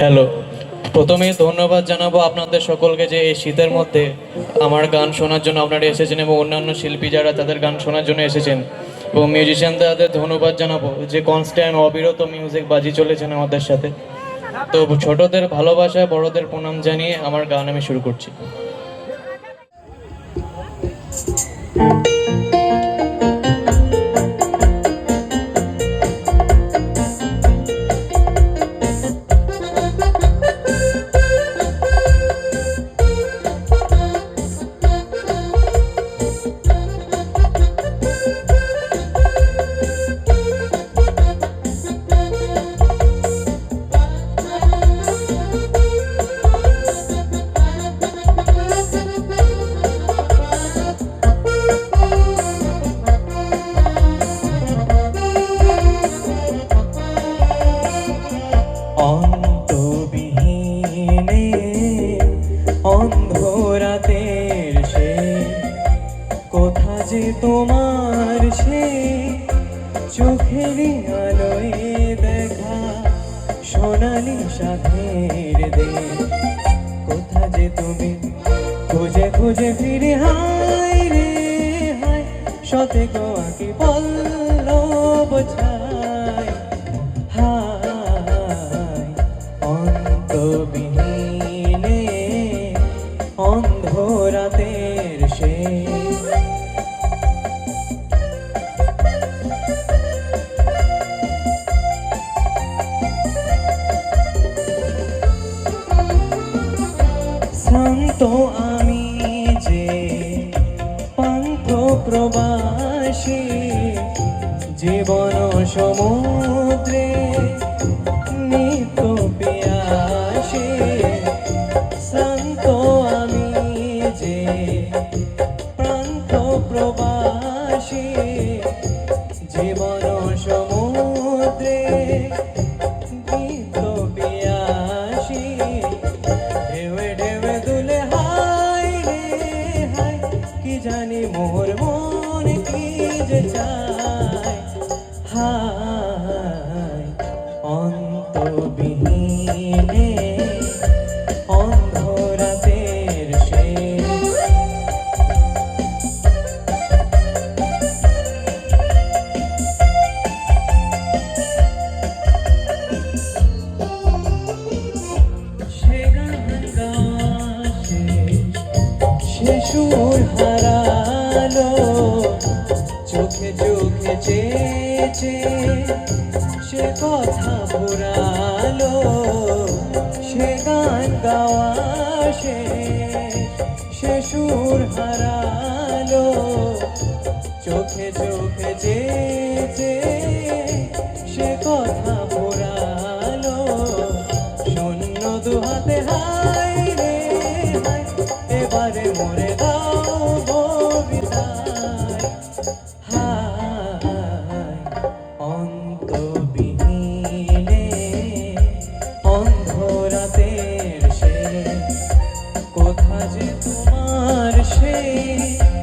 Hello প্রথমেই ধন্যবাদ জানাব আপনাদের সকলকে যে এই শীতের মধ্যে আমার গান শোনার জন্য আপনারা এসেছেন এবং অন্যান্য শিল্পী যারা তাদের গান শোনার জন্য এসেছেন। এবং মিউজিশিয়ানদের ধন্যবাদ জানাব যে কনস্ট্যান্ট অবিরত মিউজিক বাজি চলেছেন আমাদের সাথে। তো ছোটদের ভালোবাসা বড়দের প্রণাম জানিয়ে আমার গান আমি শুরু করছি। যে তোমার সে চোখের আলোয় দেখা সোনালি সাথের দে। কোথা যে তুমি খুঁজে খুঁজে ফিরে হায় রে হায় সতে গোয়া কি পল্লব ছায়। শ্রান্ত আমি যে পান্থ প্রবাসী জীবন সমুদ্রে শ্রান্ত আমি যে প্রবাসী জীবন জানি মোর মন কি যে চায়। হায় অন্তবিহীনে চেয়েছে সে কথা পুরালো সে গান গাওয়া সে সে সুর হারালো। চোখে চোখে চেয়েছে সে কথা পুরালো শূন্য দুহাতে হাই রে এবারে মরে দাও তোমার